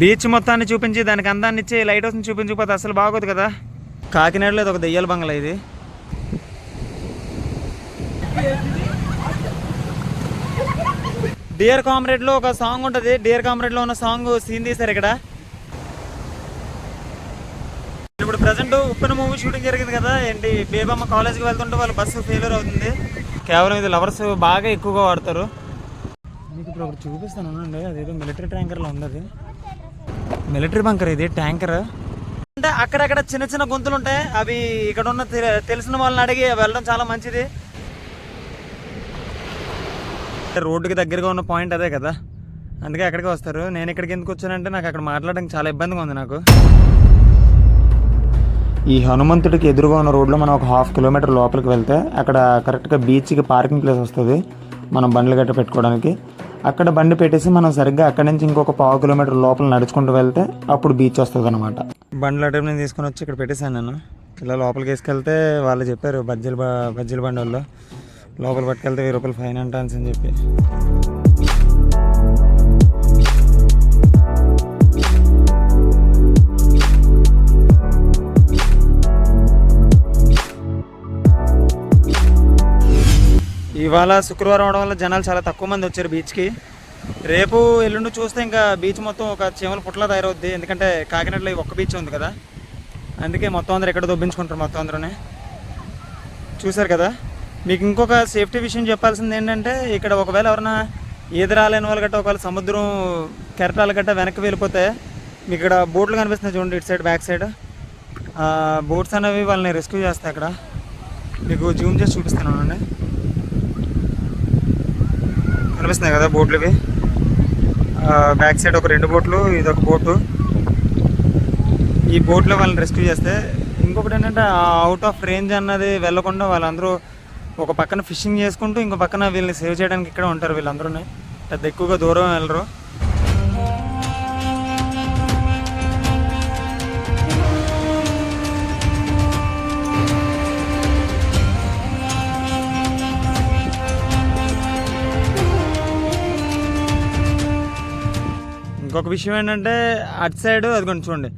Beach మొత్తాన్ని చూపించి దానికి అందాన్ని ఇచ్చి లైట్ హౌస్ని చూపించకపోతే అసలు బాగోదు కదా. కాకినాడలో ఇది ఒక దెయ్యాల బంగ్లా ఇది. డియర్ కామ్రేడ్లో ఒక సాంగ్ ఉంటుంది. డియర్ కామ్రేడ్లో ఉన్న సాంగ్ సీన్ తీశారు ఇక్కడ. ఇప్పుడు ప్రజెంట్ ఉప్పెన మూవీ షూటింగ్ జరిగింది కదా. ఏంటి బేబమ్మ కాలేజ్కి వెళ్తుంటే వాళ్ళు బస్సు ఫెయిల్యూర్ అవుతుంది. కేవలం ఇది లవర్స్ బాగా ఎక్కువగా వాడతారు. మీకు ఇప్పుడు ఒకటి చూపిస్తాను అదేదో మిలిటరీ ట్యాంకర్లో ఉంది అది మిలిటరీ బంకర్ ఇది ట్యాంకర్. అంటే అక్కడక్కడ చిన్న చిన్న గొంతులు ఉంటాయి అవి ఇక్కడ ఉన్న తెలిసిన వాళ్ళని అడిగి వెళ్ళడం చాలా మంచిది. రోడ్డుకి దగ్గరగా ఉన్న పాయింట్ అదే కదా. అందుకే అక్కడికి వస్తారు. నేను ఇక్కడికి ఎందుకు వచ్చానంటే నాకు అక్కడ మాట్లాడడానికి చాలా ఇబ్బందిగా ఉంది నాకు. ఈ హనుమంతుడికి ఎదురుగా ఉన్న రోడ్లో మనం ఒక హాఫ్ కిలోమీటర్ లోపలికి వెళ్తే అక్కడ కరెక్ట్గా బీచ్కి పార్కింగ్ ప్లేస్ వస్తుంది. మనం బండ్లు గట్ట పెట్టుకోవడానికి. అక్కడ బండి పెట్టేసి మనం సరిగ్గా అక్కడి నుంచి ఇంకొక పావు కిలోమీటర్ లోపల నడుచుకుంటూ వెళ్తే అప్పుడు బీచ్ వస్తుంది అనమాట బండ్ల అటు నేను తీసుకొని వచ్చి ఇక్కడ పెట్టేశాను నేను. ఇలా లోపలికి వేసుకెళ్తే వాళ్ళు చెప్పారు బజ్జీల బజ్జీల బండి వాళ్ళు. లోపల పట్టుకెళ్తే వెయ్యి రూపాయలు ఫైన్ అంటాన్స్ అని చెప్పి. ఇవాళ శుక్రవారం అవడం వల్ల జనాలు చాలా తక్కువ మంది వచ్చారు బీచ్కి రేపు ఎల్లుండి చూస్తే ఇంకా బీచ్ మొత్తం ఒక చీమల పుట్ల తయారవుద్ది. ఎందుకంటే కాకినాడలో ఒక్క బీచ్ ఉంది కదా. అందుకే మొత్తం అందరు ఎక్కడ దొబ్బించుకుంటారు మొత్తం అందరూనే. చూశారు కదా? మీకు ఇంకొక సేఫ్టీ విషయం చెప్పాల్సింది ఏంటంటే ఇక్కడ ఒకవేళ ఎవరైనా ఈత రాలేని వాళ్ళు గట్ట ఒకవేళ సముద్రం కెరటాల గట్ట వెనక్కి వెళ్ళిపోతే మీకు ఇక్కడ బోట్లు కనిపిస్తున్నాయి చూడండి ఇటు సైడ్ బ్యాక్ సైడ్ బోట్స్ అనేవి వాళ్ళని రెస్క్యూ చేస్తాయి అక్కడ. మీకు జూమ్ చేసి చూపిస్తాను అండి కనిపిస్తున్నాయి కదా బోట్లు ఇవి బ్యాక్ సైడ్ ఒక రెండు బోట్లు ఇది ఒక బోటు. ఈ బోట్లో వాళ్ళని రెస్క్యూ చేస్తే ఇంకొకటి ఏంటంటే అవుట్ ఆఫ్ రేంజ్ అన్నది వెళ్ళకుండా వాళ్ళందరూ ఒక పక్కన ఫిషింగ్ చేసుకుంటూ ఇంకో పక్కన వీళ్ళని సేవ్ చేయడానికి ఇక్కడ ఉంటారు వీళ్ళందరూ పెద్ద ఎక్కువగా దూరం వెళ్ళరు. ఇంకొక విషయం ఏంటంటే అటు సైడ్ అది కొంచెం చూడండి.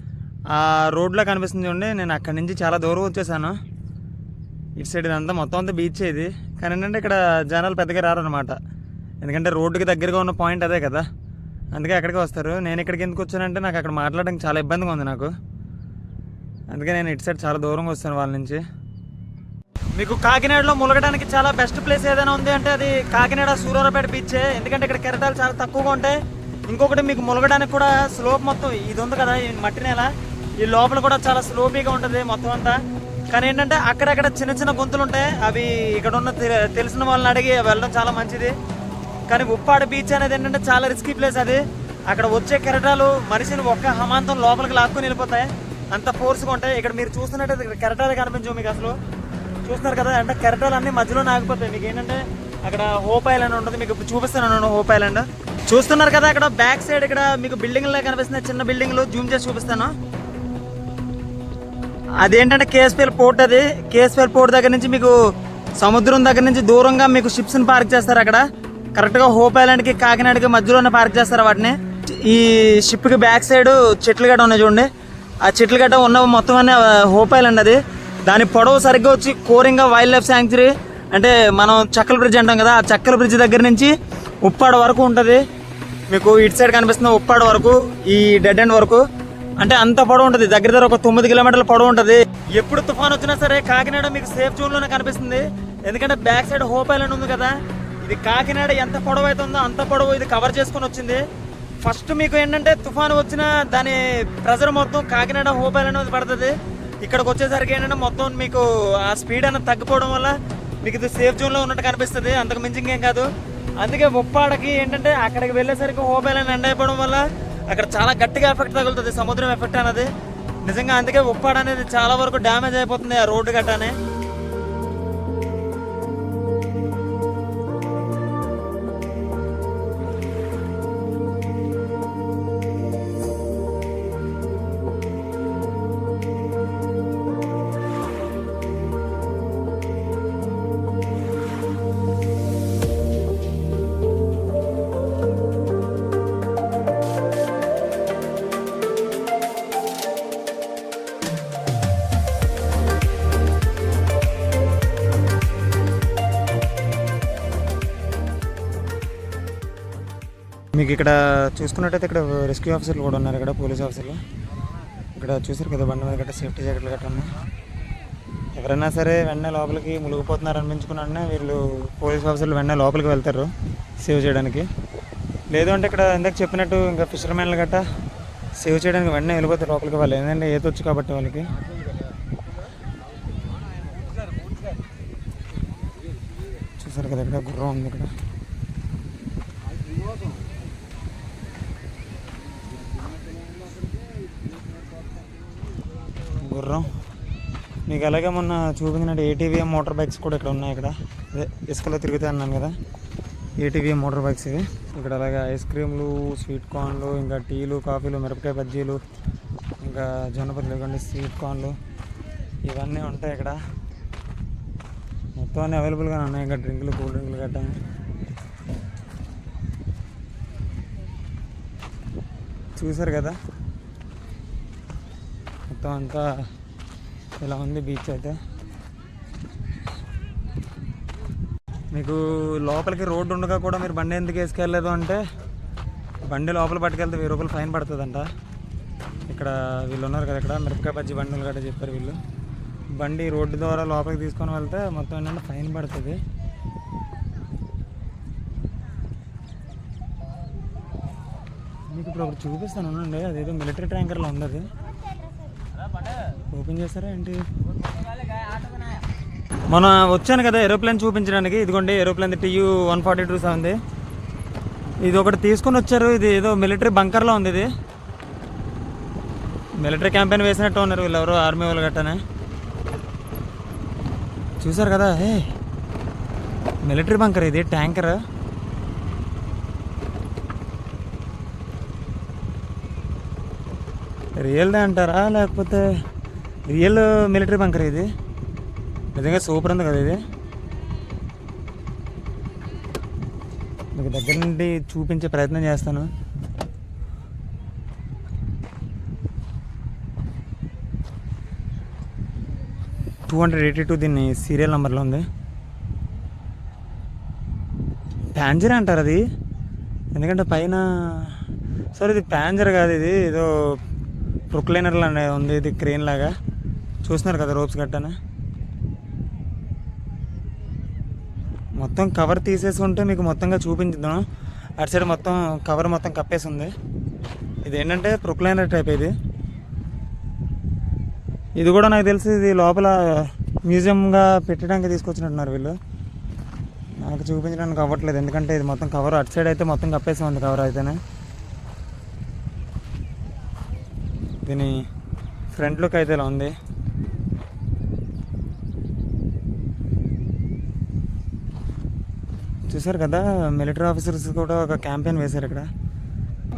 ఆ రోడ్లో కనిపిస్తుంది చూడండి నేను అక్కడి నుంచి చాలా దూరం వచ్చేసాను. ఇటు సైడ్ ఇదంతా మొత్తం అంతా బీచ్ ఇది. కానీ ఏంటంటే ఇక్కడ జనాలు పెద్దగా రారనమాట ఎందుకంటే రోడ్డుకి దగ్గరగా ఉన్న పాయింట్ అదే కదా. అందుకే అక్కడికి వస్తారు. నేను ఇక్కడికి ఎందుకు వచ్చానంటే నాకు అక్కడ మాట్లాడడానికి చాలా ఇబ్బందిగా ఉంది నాకు. అందుకే నేను ఇటు సైడ్ చాలా దూరంగా వస్తాను వాళ్ళ నుంచి. మీకు కాకినాడలో ములగడానికి చాలా బెస్ట్ ప్లేస్ ఏదైనా ఉంది అంటే అది కాకినాడ సూర్యారాపేట బీచే ఎందుకంటే ఇక్కడ కెరటాలు చాలా తక్కువగా ఉంటాయి. ఇంకొకటి మీకు ములగడానికి కూడా స్లోప్ మొత్తం ఇది ఉంది కదా ఈ మట్టి నేల. ఈ లోపల కూడా చాలా స్లోపీగా ఉంటుంది మొత్తం అంతా. కానీ ఏంటంటే అక్కడక్కడ చిన్న చిన్న గొంతులు ఉంటాయి. అవి ఇక్కడ ఉన్న తె- తెలిసిన వాళ్ళని అడిగి వెళ్ళడం చాలా మంచిది. కానీ ఉప్పాడ బీచ్ అనేది ఏంటంటే చాలా రిస్కీ ప్లేస్ అది. అక్కడ వచ్చే కెరటాలు మనిషిని ఒక్క హమాంతం లోపలికి లాక్కుని వెళ్ళిపోతాయి. అంత ఫోర్స్గా ఉంటాయి. ఇక్కడ మీరు చూస్తున్నట్టు కెరటాలు కనిపించవు మీకు అసలు. చూస్తున్నారు కదా అంటే కెరటాలు అన్నీ మధ్యలో ఆగిపోతాయి. మీకు ఏంటంటే అక్కడ హోప్ ఐలాండ్ ఉంటుంది. మీకు చూపిస్తాను హోప్ ఐలాండ్. చూస్తున్నారు కదా అక్కడ బ్యాక్ సైడ్ ఇక్కడ మీకు బిల్డింగ్లో కనిపిస్తున్నాయి చిన్న బిల్డింగ్లు జూమ్ చేసి చూపిస్తాను. అదేంటంటే కేఎస్పీఎల్ పోర్ట్ అది. కేఎస్పిఎల్ పోర్ట్ దగ్గర నుంచి మీకు సముద్రం దగ్గర నుంచి దూరంగా మీకు షిప్స్ని పార్క్ చేస్తారు అక్కడ. కరెక్ట్గా హోప్ ఐలాండ్కి కాకినాడకి మధ్యలోనే పార్క్ చేస్తారు వాటిని. ఈ షిప్కి బ్యాక్ సైడ్ చెట్లు గడ్డ ఉన్నాయి చూడండి. ఆ చెట్లు గడ్డ ఉన్న మొత్తం అనే హోప్ ఐలాండ్ అది. దాని పొడవు సరిగ్గా వచ్చి కోరింగా వైల్డ్ లైఫ్ శాంక్చురీ అంటే మనం చక్కల బ్రిడ్జ్ అంటాం కదా ఆ చక్కల బ్రిడ్జ్ దగ్గర నుంచి ఉప్పాడ వరకు ఉంటుంది. మీకు ఇటు సైడ్ కనిపిస్తున్న ఉప్పాడ వరకు ఈ డెడ్ ఎండ్ వరకు అంటే అంత పొడవు ఉంటుంది. దగ్గర దగ్గర ఒక తొమ్మిది కిలోమీటర్ల పొడవు ఉంటుంది. ఎప్పుడు తుఫాన్ వచ్చినా సరే కాకినాడ మీకు సేఫ్ జోన్లోనే కనిపిస్తుంది. ఎందుకంటే బ్యాక్ సైడ్ హోప్ ఐలాండ్ ఉంది కదా. ఇది కాకినాడ ఎంత పొడవు అయితే ఉందో అంత పొడవు ఇది కవర్ చేసుకొని వచ్చింది. ఫస్ట్ మీకు ఏంటంటే తుఫాన్ వచ్చిన దాని ప్రెజర్ మొత్తం కాకినాడ హోప్ ఐలాండ్ మీద పడుతుంది. ఇక్కడికి వచ్చేసరికి ఏంటంటే మొత్తం మీకు ఆ స్పీడ్ అనేది తగ్గిపోవడం వల్ల మీకు ఇది సేఫ్ జోన్లో ఉన్నట్టు కనిపిస్తుంది. అంతకు మించి ఇంకేం కాదు. అందుకే ముప్పాడకి ఏంటంటే అక్కడికి వెళ్ళేసరికి హోప్ ఎండ అయిపోవడం వల్ల అక్కడ చాలా గట్టిగా ఎఫెక్ట్ తగులుతుంది. సముద్రం ఎఫెక్ట్ అనేది నిజంగా అందుకే ఉప్పాడ అనేది చాలా వరకు డ్యామేజ్ అయిపోతుంది ఆ రోడ్డు గట్టానే. మీకు ఇక్కడ చూసుకున్నట్టయితే ఇక్కడ రెస్క్యూ ఆఫీసర్లు కూడా ఉన్నారు ఇక్కడ పోలీస్ ఆఫీసర్లు. ఇక్కడ చూసారు కదా బండి మీద గట్రా సేఫ్టీ జాకెట్లు గట్రా ఉన్నాయి. ఎవరైనా సరే వెంటనే లోపలికి మునిగిపోతున్నారు అనిపించుకున్నా వీళ్ళు పోలీస్ ఆఫీసర్లు వెంటనే లోపలికి వెళ్తారు సేవ్ చేయడానికి. లేదు అంటే ఇక్కడ ఇందాక చెప్పినట్టు ఇంకా ఫిషర్మెన్లు గట్ట సేవ్ చేయడానికి వెంటనే వెళ్ళిపోతారు లోపలికి వాళ్ళు. ఏంటంటే ఏతొచ్చు కాబట్టి వాళ్ళకి. చూసారు కదా ఇక్కడ గుర్రం ఉంది ఇక్కడ గుర్రం మీకు అలాగే మొన్న చూపించినట్టు ఏటీవీఎం మోటార్ బైక్స్ కూడా ఇక్కడ ఉన్నాయి ఇక్కడ. అదే ఇసుకలో తిరుగుతాయి అన్నాను కదా. ఏటీవీఎం మోటార్ బైక్స్ ఇవి. ఇక్కడ అలాగే ఐస్ క్రీమ్లు స్వీట్ కార్న్లు ఇంకా టీలు కాఫీలు మిరపకాయ బజ్జీలు ఇంకా జొన్నపల్లి ఇవ్వండి స్వీట్ కార్న్లు ఇవన్నీ ఉంటాయి ఇక్కడ. మొత్తం అన్నీ అవైలబుల్గా ఉన్నాయి. ఇంకా డ్రింకులు కూల్ డ్రింకులు గట్టా. చూసారు కదా? మొత్తం అంతా ఇలా ఉంది బీచ్ అయితే. మీకు లోపలికి రోడ్డు ఉండగా కూడా మీరు బండి ఎందుకు వేసుకెళ్ళలేదు అంటే బండి లోపల పట్టుకెళ్తే వెయ్యి రూపాయలు ఫైన్ పడుతుందంట. ఇక్కడ వీళ్ళు ఉన్నారు కదా ఇక్కడ మిరపకాయ బజ్జి బండిలు గట్రా చెప్పారు వీళ్ళు. బండి రోడ్డు ద్వారా లోపలికి తీసుకొని వెళ్తే మొత్తం ఏంటంటే ఫైన్ పడుతుంది. మీకు ఇప్పుడు ఒకటి చూపిస్తాను ఉండండి. అదేదో మిలిటరీ ట్యాంకర్లో ఉంది అది. ఓపెన్ చేస్తారా ఏంటి? మనం వచ్చాను కదా ఏరోప్లేన్ చూపించడానికి. ఇదిగోండి aeroplane TU one forty two సెవెన్ది ఇది ఒకటి తీసుకొని వచ్చారు. ఇది ఏదో మిలిటరీ బంకర్లో ఉంది ఇది. మిలిటరీ క్యాంపెయిన్ వేసినట్టు ఉన్నారు వీళ్ళు ఆర్మీ వాళ్ళు గట్టనే. చూసారు కదా ఏ మిలిటరీ బంకర్ ఇది ట్యాంకర్. రియల్దే అంటారా లేకపోతే రియల్ మిలిటరీ బంకర్ ఇది. నిజంగా సూపర్ ఉంది కదా ఇది. మీకు దగ్గర నుండి చూపించే ప్రయత్నం చేస్తాను. టూ హండ్రెడ్ ఎయిటీ టూ దీన్ని సీరియల్ నెంబర్లో ఉంది. ప్యాంజర్ అంటారు అది. ఎందుకంటే పైన సార్ ఇది ప్యాంజర్ కాదు ఇది. ఏదో ప్రొక్లైనర్ లాగా ఉంది ఇది క్రెయిన్ లాగా. చూస్తున్నారు కదా రోప్స్ గట్టన? మొత్తం కవర్ తీసేసి ఉంటే మీకు మొత్తంగా చూపించుదాం. అటు సైడ్ మొత్తం కవర్ మొత్తం కప్పేసి ఉంది ఇది ఏంటంటే ప్రొక్లైనర్ టైప్ ఇది. ఇది కూడా నాకు తెలిసి ఇది లోపల మ్యూజియంగా పెట్టడానికి తీసుకొచ్చినట్టున్నారు వీళ్ళు. నాకు చూపించడానికి అవ్వట్లేదు ఎందుకంటే ఇది మొత్తం కవర్ అటు సైడ్ అయితే మొత్తం కప్పేసి ఉంది కవర్ అయితేనే. దీని ఫ్రంట్ లుక్ అయితే ఇలా ఉంది. చూసారు కదా మిలిటరీ ఆఫీసర్స్ కూడా ఒక క్యాంపెయిన్ వేశారు ఇక్కడ.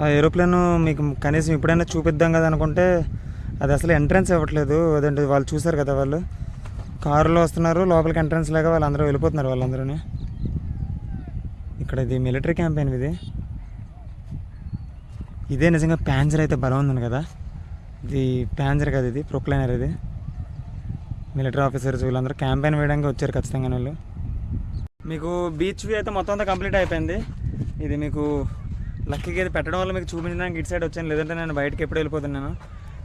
ఆ ఏరోప్లేన్ మీకు కనీసం ఎప్పుడైనా చూపిద్దాం కదా అనుకుంటే అది అసలు ఎంట్రన్స్ ఇవ్వట్లేదు. అదంటే వాళ్ళు చూసారు కదా వాళ్ళు. కారులో వస్తున్నారు లోపలికి ఎంట్రన్స్ లేక వాళ్ళందరూ వెళ్ళిపోతున్నారు వాళ్ళందరూ ఇక్కడ ఇది మిలిటరీ క్యాంపెయిన్ ఇది. ఇదే నిజంగా ప్యాంజర్ అయితే బలం ఉంది కదా. ఇది ప్యాంజర్ కదా ఇది ప్రొక్లైనర్ ఇది. మిలిటరీ ఆఫీసర్స్ వీళ్ళందరూ క్యాంపెయిన్ వేయడానికి వచ్చారు ఖచ్చితంగా వాళ్ళు. మీకు బీచ్ వ్యూ అయితే మొత్తం అంతా కంప్లీట్ అయిపోయింది. ఇది మీకు లక్కీగా ఇది పెట్టడం వల్ల మీకు చూపించడానికి ఇటు సైడ్ వచ్చాను లేదంటే నేను బయటకి ఎప్పుడు వెళ్ళిపోతున్నాను.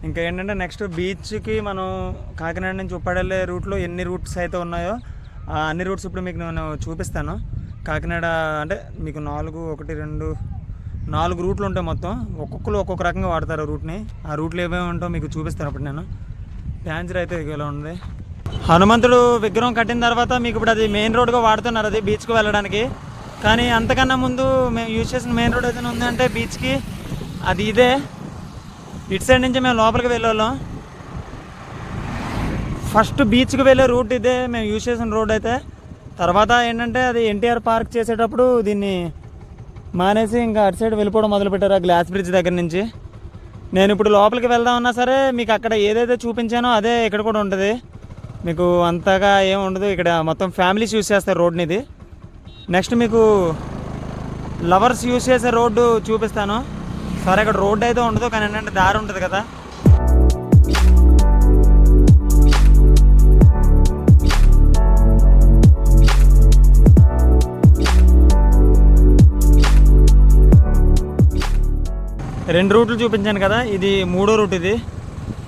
ఇంకా ఏంటంటే నెక్స్ట్ బీచ్కి మనం కాకినాడ నుంచి ఉప్పాడెళ్ళే రూట్లో ఎన్ని రూట్స్ అయితే ఉన్నాయో ఆ అన్ని రూట్స్ ఇప్పుడు మీకు నేను చూపిస్తాను. కాకినాడ అంటే మీకు నాలుగు ఒకటి రెండు నాలుగు రూట్లు ఉంటాయి మొత్తం. ఒక్కొక్కరు ఒక్కొక్క రకంగా వాడతారు రూట్ని ఆ రూట్లు ఏమేమి ఉంటాయో మీకు చూపిస్తాను అప్పుడు నేను. ప్యాంజర్ అయితే ఇలా ఉంది. హనుమంతుడు విగ్రహం కట్టిన తర్వాత మీకు ఇప్పుడు అది మెయిన్ రోడ్గా వాడుతున్నారు అది బీచ్కి వెళ్ళడానికి. కానీ అంతకన్నా ముందు మేము యూజ్ చేసిన మెయిన్ రోడ్ ఏదైనా ఉందంటే బీచ్కి అది ఇదే. ఇటు సైడ్ నుంచి మేము లోపలికి వెళ్ళేవాళ్ళం. ఫస్ట్ బీచ్కి వెళ్ళే రూట్ ఇదే మేము యూజ్ చేసిన రోడ్ అయితే. తర్వాత ఏంటంటే అది ఎన్టీఆర్ పార్క్ చేసేటప్పుడు దీన్ని మానేసి ఇంకా అటు సైడ్ వెళ్ళిపోవడం మొదలుపెట్టారు ఆ గ్లాస్ బ్రిడ్జ్ దగ్గర నుంచి. నేను ఇప్పుడు లోపలికి వెళ్దామన్నా సరే మీకు అక్కడ ఏదైతే చూపించానో అదే ఇక్కడ కూడా ఉంటుంది. మీకు అంతగా ఏం ఉండదు. ఇక్కడ మొత్తం ఫ్యామిలీస్ యూస్ చేస్తారు రోడ్ని ఇది. నెక్స్ట్ మీకు లవర్స్ యూస్ చేసే రోడ్డు చూపిస్తాను. సరే ఇక్కడ రోడ్డు అయితే ఉండదు కానీ ఏంటంటే దారి ఉంటుంది కదా. రెండు రూట్లు చూపించాను కదా ఇది మూడో రూట్ ఇది.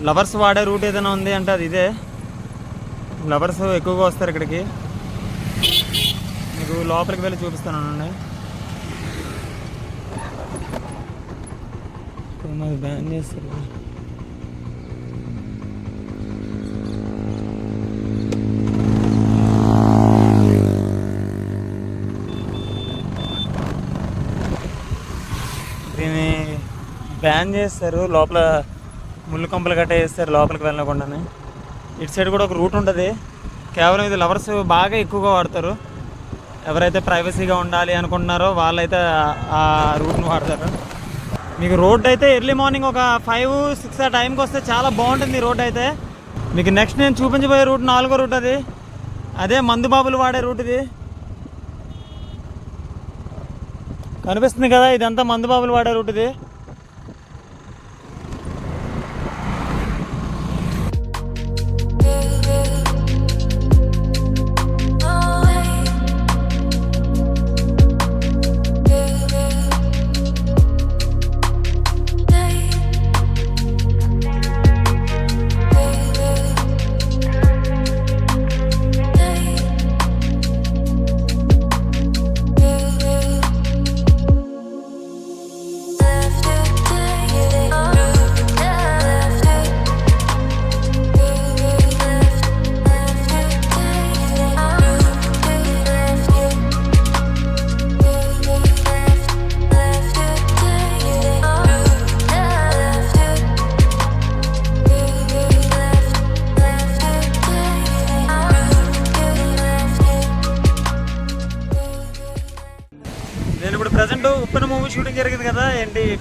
లవర్స్ వాడే రూట్ ఏదైనా ఉంది అంటే అది ఇదే. లవర్స్ ఎక్కువగా వస్తారు ఇక్కడికి. మీకు లోపలికి వెళ్ళి చూపిస్తానండి మాది బ్యాన్ చేస్తారు. దీన్ని బ్యాన్ చేస్తారు. లోపల ముళ్ళు కంపలు గట్ట వేస్తారు లోపలికి వెళ్ళకుండానే. ఇటు సైడ్ కూడా ఒక రూట్ ఉంటుంది. కేవలం ఇది లవర్స్ బాగా ఎక్కువగా వాడతారు. ఎవరైతే ప్రైవసీగా ఉండాలి అనుకుంటున్నారో వాళ్ళైతే ఆ- రూట్ను వాడతారు. మీకు రోడ్ అయితే ఎర్లీ మార్నింగ్ ఒక ఫైవ్ సిక్స్ ఆ టైంకి వస్తే చాలా బాగుంటుంది రోడ్ అయితే. మీకు నెక్స్ట్ నేను చూపించబోయే రూట్ నాలుగో రూట్ అది. అదే మందుబాబులు వాడే రూట్ ఇది. కనిపిస్తుంది కదా ఇదంతా మందుబాబులు వాడే రూట్ ఇది.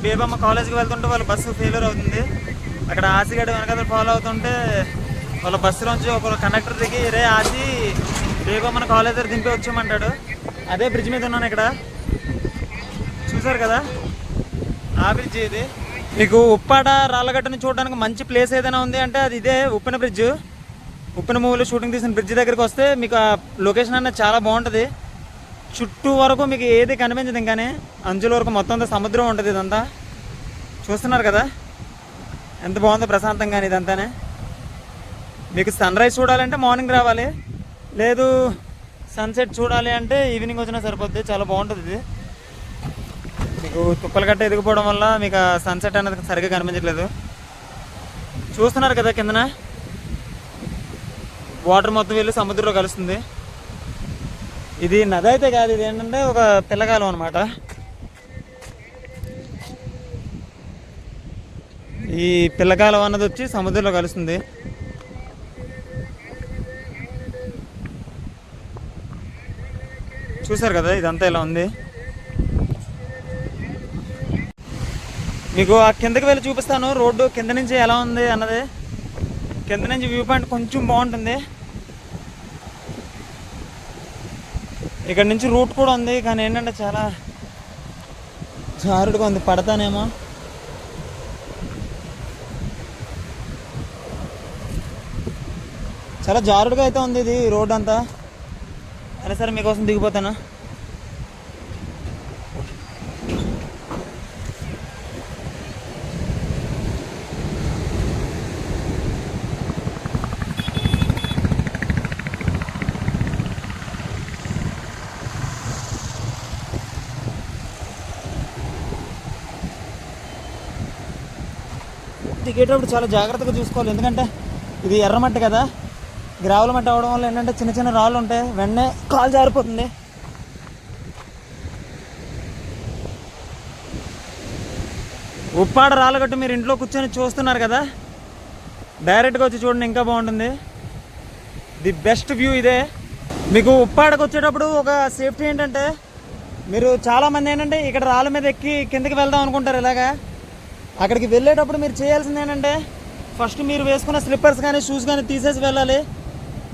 బీబమ్మ కాలేజ్కి వెళ్తుంటే వాళ్ళ బస్సు ఫెయిల్యూర్ అవుతుంది. అక్కడ ఆసిగడ్డ వెనకాల ఫాలో అవుతుంటే వాళ్ళ బస్సులోంచి ఒక కండక్టర్ దిగి రే ఆసి బేబమ్మన కాలేజ్ దగ్గర దింపి వచ్చామంటాడు అదే బ్రిడ్జ్ మీద ఉన్నాను ఇక్కడ. చూసారు కదా? ఆ బ్రిడ్జ్ ఇది. మీకు ఉప్పాడ రాళ్ళగట్టుని చూడడానికి మంచి ప్లేస్ ఏదైనా ఉంది అంటే అది ఇదే ఉప్పెన బ్రిడ్జ్ ఉప్పిన మూవీలో షూటింగ్ తీసిన బ్రిడ్జ్ దగ్గరికి వస్తే మీకు ఆ లొకేషన్ అనేది చాలా బాగుంటుంది. చుట్టూ వరకు మీకు ఏది కనిపించదు ఇంకానే. అంచుల వరకు మొత్తం అంతా సముద్రం ఉంటుంది ఇదంతా. చూస్తున్నారు కదా? ఎంత బాగుందో ప్రశాంతంగా ఇదంతానే. మీకు సన్ రైజ్ చూడాలంటే మార్నింగ్ రావాలి. లేదు సన్సెట్ చూడాలి అంటే ఈవినింగ్ వచ్చినా సరిపోద్ది. చాలా బాగుంటుంది ఇది. మీకు తుప్పలు గట్ట ఎదిగిపోవడం వల్ల మీకు సన్సెట్ అనేది సరిగ్గా కనిపించట్లేదు. చూస్తున్నారు కదా కిందన? వాటర్ మొత్తం వెళ్ళి సముద్రంలో కలుస్తుంది. ఇది నది అయితే కాదు ఇది ఏంటంటే ఒక పిల్లకాలం అనమాట ఈ పిల్లకాలం అన్నది వచ్చి సముద్రంలో కలుస్తుంది. చూసారు కదా ఇదంతా ఇలా ఉంది. మీకు ఆ కిందకి వెళ్ళి చూపిస్తాను రోడ్డు కింద నుంచి ఎలా ఉంది అన్నది. కింద నుంచి వ్యూ పాయింట్ కొంచెం బాగుంటుంది. ఇక్కడ నుంచి రూట్ కూడా ఉంది కానీ ఏంటంటే చాలా జారుడుగా ఉంది. పడతానేమో. చాలా జారుడుగా అయితే ఉంది ఇది రోడ్ అంతా. అరే సరే మీకోసం దిగిపోతాను. దిగేటప్పుడు చాలా జాగ్రత్తగా చూసుకోవాలి. ఎందుకంటే ఇది ఎర్రమట్టి కదా. గ్రావుల మట్టి అవడం వల్ల ఏంటంటే చిన్న చిన్న రాళ్ళు ఉంటాయి. వెంటనే కాలు జారిపోతుంది. ఉప్పాడ రాళ్ళగట్టు మీరు ఇంట్లో కూర్చొని చూస్తున్నారు కదా. డైరెక్ట్గా వచ్చి చూడండి ఇంకా బాగుంటుంది. ది బెస్ట్ వ్యూ ఇదే. మీకు ఉప్పాడకు వచ్చేటప్పుడు ఒక సేఫ్టీ ఏంటంటే మీరు చాలామంది ఏంటంటే ఇక్కడ రాళ్ళ మీద ఎక్కి కిందకి వెళ్దాం అనుకుంటారు ఇలాగా. అక్కడికి వెళ్ళేటప్పుడు మీరు చేయాల్సింది ఏంటంటే ఫస్ట్ మీరు వేసుకున్న స్లిప్పర్స్ కానీ షూస్ కానీ తీసేసి వెళ్ళాలి.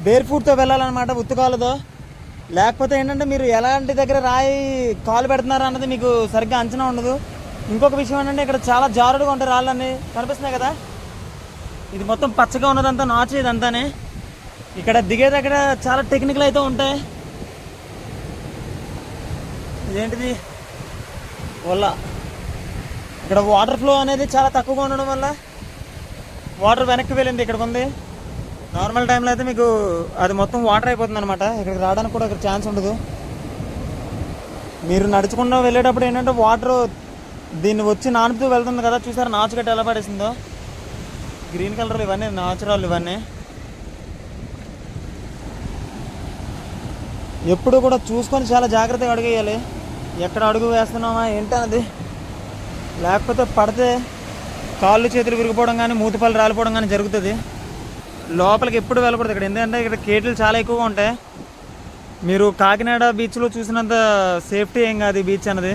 బేర్ ఫుట్తో వెళ్ళాలన్నమాట ఉత్తుకాలతో లేకపోతే ఏంటంటే మీరు ఎలాంటి దగ్గర రాయి కాలు పెడుతున్నారు అన్నది మీకు సరిగ్గా అంచనా ఉండదు. ఇంకొక విషయం ఏంటంటే ఇక్కడ చాలా జారుడుగా ఉంటాయి రాళ్ళని కనిపిస్తున్నాయి కదా? ఇది మొత్తం పచ్చగా ఉన్నదంతా నాచు ఇదంతానే. ఇక్కడ దిగే దగ్గర చాలా టెక్నికల్ అయితే ఉంటాయి. ఇదేంటిది? వల్ల ఇక్కడ వాటర్ ఫ్లో అనేది చాలా తక్కువగా ఉండడం వల్ల వాటర్ వెనక్కి వెళ్ళింది ఇక్కడికి ఉంది నార్మల్ టైంలో అయితే మీకు అది మొత్తం వాటర్ అయిపోతుంది అనమాట ఇక్కడికి రావడానికి కూడా ఇక్కడ ఛాన్స్ ఉండదు. మీరు నడుచుకుండా వెళ్ళేటప్పుడు ఏంటంటే వాటర్ దీన్ని వచ్చి నానుతూ వెళ్తుంది కదా చూసారు నాచుగట్ట ఎలా పడేసిందో? గ్రీన్ కలర్ ఇవన్నీ నాచురల్ ఇవన్నీ. ఎప్పుడు కూడా చూసుకొని చాలా జాగ్రత్తగా అడుగేయాలి. ఎక్కడ అడుగు వేస్తున్నామా ఏంటన్నది. లేకపోతే పడితే కాళ్ళు చేతులు విరిగిపోవడం కానీ మూతిపళ్ళు రాలిపోవడం కానీ జరుగుతుంది. లోపలికి ఎప్పుడు వెళ్ళకూడదు ఇక్కడ. ఎందుకంటే ఇక్కడ కేట్లు చాలా ఎక్కువగా ఉంటాయి. మీరు కాకినాడ బీచ్లో చూసినంత సేఫ్టీ ఏం కాదు ఈ బీచ్ అన్నది.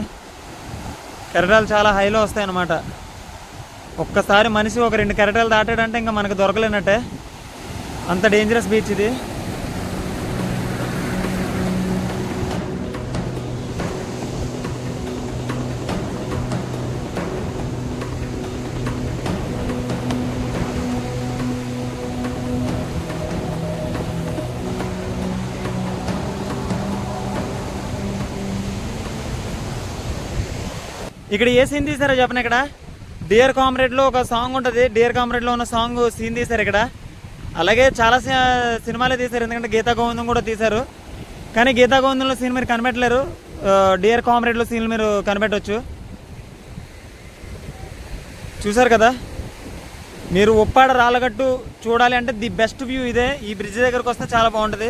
కెరటాలు చాలా హైలో వస్తాయి అన్నమాట. ఒక్కసారి మనిషి ఒక రెండు కెరటాలు దాటాడంటే ఇంకా మనకు దొరకలేనట్టే. అంత డేంజరస్ బీచ్ ఇది. ఇక్కడ ఏ సీన్ తీసారో చెప్పండి ఇక్కడ? డియర్ కామ్రేడ్లో ఒక సాంగ్ ఉంటుంది. డియర్ కామ్రేడ్లో ఉన్న సాంగ్ సీన్ తీశారు ఇక్కడ. అలాగే చాలా సినిమాలే తీశారు. ఎందుకంటే గీతా గోవిందం కూడా తీశారు. కానీ గీతా గోవిందంలో సీన్ మీరు కనిపెట్టలేరు. డియర్ కామ్రేడ్లో సీన్ మీరు కనిపెట్టవచ్చు చూసారు కదా? మీరు ఉప్పాడ రాళ్ళగట్టు చూడాలి అంటే ది బెస్ట్ వ్యూ ఇదే. ఈ బ్రిడ్జ్ దగ్గరకు వస్తే చాలా బాగుంటుంది.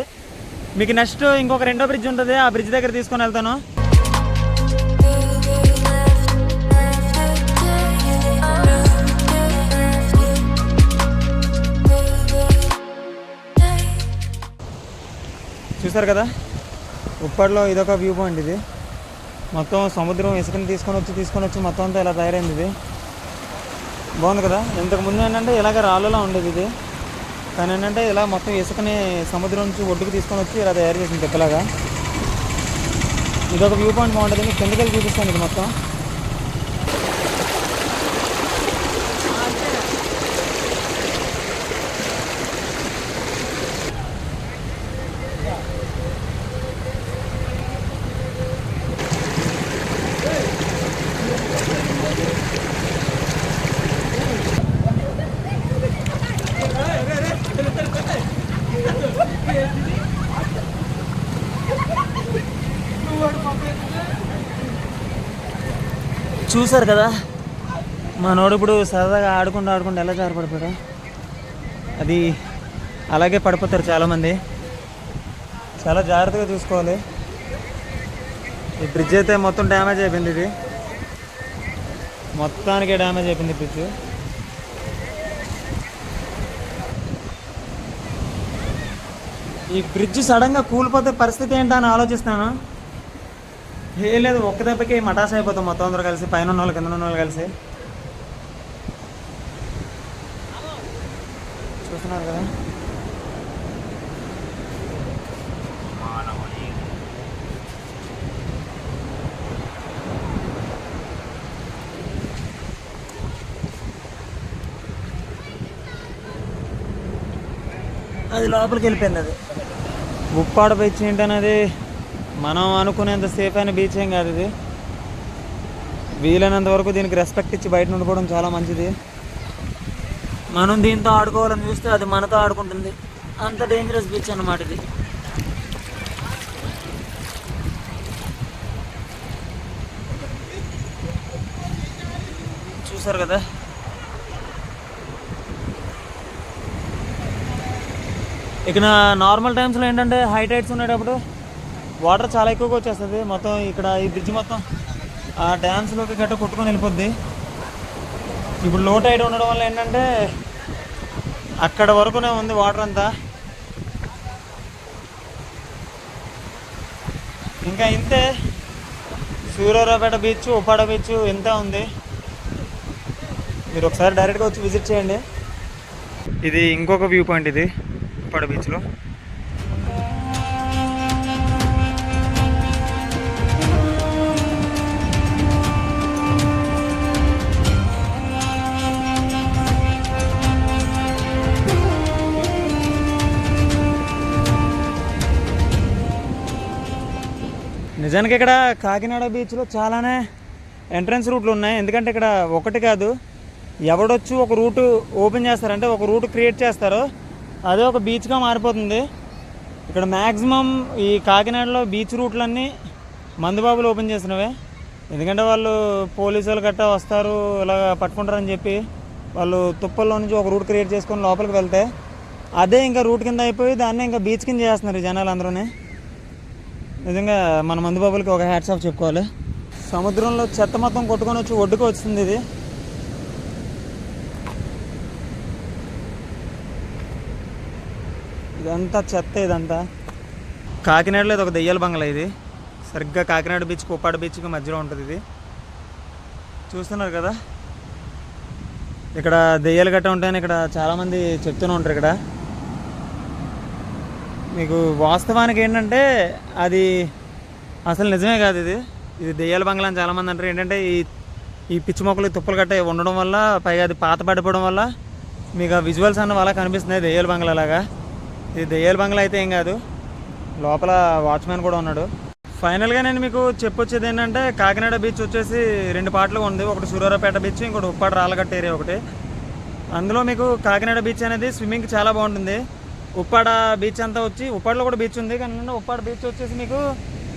మీకు నెక్స్ట్ ఇంకొక రెండో బ్రిడ్జ్ ఉంటుంది. ఆ బ్రిడ్జ్ దగ్గర తీసుకొని వెళ్తాను. చూసారు కదా? ఉప్పాడలో ఇదొక వ్యూ పాయింట్ ఇది. మొత్తం సముద్రం ఇసుకని తీసుకొని వచ్చి తీసుకొని వచ్చి మొత్తం అంతా ఇలా తయారైంది ఇది. బాగుంది కదా? ఇంతకుముందు ఏంటంటే ఇలాగ రాళ్ళలా ఉండేది ఇది. కానీ ఏంటంటే ఇలా మొత్తం ఇసుకని సముద్రం నుంచి ఒడ్డుకు తీసుకొని వచ్చి ఇలా తయారు చేసింది తెప్పలాగా. ఇదొక వ్యూ పాయింట్ బాగుంటుంది. కిందకి వెళ్ళి చూపిస్తాను ఇది మొత్తం. చూశారు కదా? మనోడు ఇప్పుడు సరదాగా ఆడుకుంటూ ఆడుకుంటూ ఎలా జారపడిపోయాడు? అది అలాగే పడిపోతారు చాలామంది. చాలా జాగ్రత్తగా చూసుకోవాలి. ఈ బ్రిడ్జ్ అయితే మొత్తం డ్యామేజ్ అయిపోయింది ఇది. మొత్తానికే డ్యామేజ్ అయిపోయింది బ్రిడ్జ్ ఈ బ్రిడ్జ్ సడన్గా కూలిపోతే పరిస్థితి ఏంటని అని ఆలోచిస్తాను లేదు ఒక్క దెబ్బకి మటాస్ అయిపోతాం మొత్తం అందరూ కలిసి పైన ఉన్న వాళ్ళు కింద ఉన్న వాళ్ళు కలిసి. చూస్తున్నారు కదా? అది లోపలికి వెళ్ళిపోయింది అది. ఉప్పాడ బీచ్ ఏంటనేది మనం అనుకునేంత సేఫ్ అయిన బీచ్ ఏం కాదు ఇది. వీలైనంత వరకు దీనికి రెస్పెక్ట్ ఇచ్చి బయట ఉండిపోవడం చాలా మంచిది. మనం దీంతో ఆడుకోవాలని చూస్తే అది మనతో ఆడుకుంటుంది. అంత డేంజరస్ బీచ్ అన్నమాట ఇది. చూసారు కదా? ఇక నార్మల్ టైమ్స్లో ఏంటంటే హైటైట్స్ ఉండేటప్పుడు వాటర్ చాలా ఎక్కువగా వచ్చేస్తుంది. మొత్తం ఇక్కడ ఈ బ్రిడ్జ్ మొత్తం ఆ డ్యామ్స్లోకి గట్ట కొట్టుకొని వెళ్ళిపోద్ది. ఇప్పుడు లో టైడ్ ఉండడం వల్ల ఏంటంటే అక్కడ వరకునే ఉంది వాటర్ అంతా. ఇంకా ఇంతే. సూర్యారావుపేట బీచ్ ఉప్పాడ బీచ్ ఇంత ఉంది. మీరు ఒకసారి డైరెక్ట్గా వచ్చి విజిట్ చేయండి. ఇది ఇంకొక వ్యూ పాయింట్ ఇది ఉప్పాడ బీచ్లో నిజానికి ఇక్కడ కాకినాడ బీచ్లో చాలానే ఎంట్రన్స్ రూట్లు ఉన్నాయి. ఎందుకంటే ఇక్కడ ఒకటి కాదు ఎవడొచ్చి ఒక రూటు ఓపెన్ చేస్తారంటే ఒక రూట్ క్రియేట్ చేస్తారో. అదే ఒక బీచ్గా మారిపోతుంది. ఇక్కడ మ్యాక్సిమం ఈ కాకినాడలో బీచ్ రూట్లన్నీ మందుబాబులు ఓపెన్ చేసినవే. ఎందుకంటే వాళ్ళు పోలీసు వాళ్ళు గట్టా వస్తారు ఇలా పట్టుకుంటారని చెప్పి వాళ్ళు తుప్పల్లో నుంచి ఒక రూట్ క్రియేట్ చేసుకొని లోపలికి వెళ్తే అదే ఇంకా రూట్ కింద అయిపోయి దాన్ని ఇంకా బీచ్ కింద చేస్తున్నారు ఈ జనాలు అందరూనే. నిజంగా మన మందుబాబులకి ఒక హ్యాట్స్ ఆఫ్ చెప్పుకోవాలి. సముద్రంలో చెత్త మొత్తం కొట్టుకొని వచ్చి ఒడ్డుకు వచ్చింది ఇది. ఇదంతా చెత్త ఇదంతా. కాకినాడలో ఇది ఒక దెయ్యాల బంగ్లా ఇది. సరిగ్గా కాకినాడ బీచ్ కుప్పాడ బీచ్కి మధ్యలో ఉంటుంది ఇది. చూస్తున్నారు కదా? ఇక్కడ దెయ్యాలు గట్ట ఉంటాయని ఇక్కడ చాలామంది చెప్తూనే ఉంటారు ఇక్కడ. మీకు వాస్తవానికి ఏంటంటే అది అసలు నిజమే కాదు ఇది. ఇది దెయ్యాల బంగ్లా అని చాలామంది అంటారు. ఏంటంటే ఈ ఈ పిచ్చి మొక్కలు తుప్పలు గట్ట ఉండడం వల్ల పైగా అది పాత పడిపోవడం వల్ల మీకు ఆ విజువల్స్ అన్న అలా కనిపిస్తున్నాయి దెయ్యాల బంగ్లా లాగా. ఇది దెయ్యాల బంగ్లా అయితే ఏం కాదు. లోపల వాచ్మ్యాన్ కూడా ఉన్నాడు. ఫైనల్గా నేను మీకు చెప్పొచ్చేది ఏంటంటే కాకినాడ బీచ్ వచ్చేసి రెండు పాటలు ఉంది. ఒకటి సూర్యారాపేట బీచ్ ఇంకోటి ఉప్పాడ రాళ్ళగట్ట ఏరియా ఒకటి. అందులో మీకు కాకినాడ బీచ్ అనేది స్విమ్మింగ్ చాలా బాగుంటుంది. ఉప్పాడ బీచ్ అంతా వచ్చి ఉప్పాడలో కూడా బీచ్ ఉంది కానీ ఏంటంటే ఉప్పాడ బీచ్ వచ్చేసి మీకు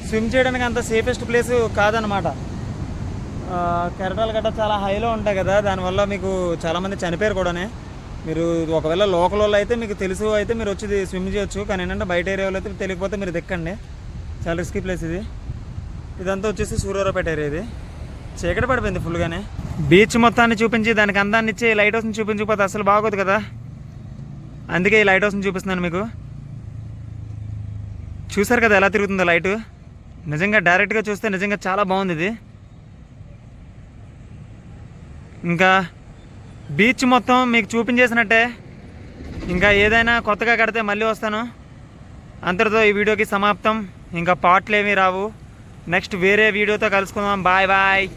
స్విమ్ చేయడానికి అంత సేఫెస్ట్ ప్లేస్ కాదనమాట కెరటాలు గట్రా చాలా హైలో ఉంటాయి కదా దానివల్ల మీకు చాలామంది చనిపోయారు కూడానే. మీరు ఒకవేళ లోకల్ వాళ్ళు అయితే మీకు తెలుసు అయితే మీరు వచ్చి స్విమ్ చేయొచ్చు కానీ ఏంటంటే బయట ఏరియాలో అయితే తెలియకపోతే మీరు దిక్కండి చాలా రిస్కీ ప్లేస్ ఇది. ఇదంతా వచ్చేసి సూర్యారావుపేట ఏరియా ఇది. చీకటి పడిపోయింది ఫుల్గానే బీచ్ మొత్తాన్ని చూపించి దానికి అందాన్ని ఇచ్చి లైట్ హౌస్ని చూపించకపోతే అసలు బాగోదు కదా. అందుకే ఈ లైట్ హౌస్ని చూపిస్తున్నాను మీకు. చూసారు కదా ఎలా తిరుగుతుందో లైటు? నిజంగా డైరెక్ట్గా చూస్తే నిజంగా చాలా బాగుంది ఇది. ఇంకా బీచ్ మొత్తం మీకు చూపించేసినట్టే. ఇంకా ఏదైనా కొత్తగా కడితే మళ్ళీ వస్తాను. అంతటితో ఈ వీడియోకి సమాప్తం. ఇంకా పాటలు ఏమీ రావు. నెక్స్ట్ వేరే వీడియోతో కలుసుకుందాం. Bye bye.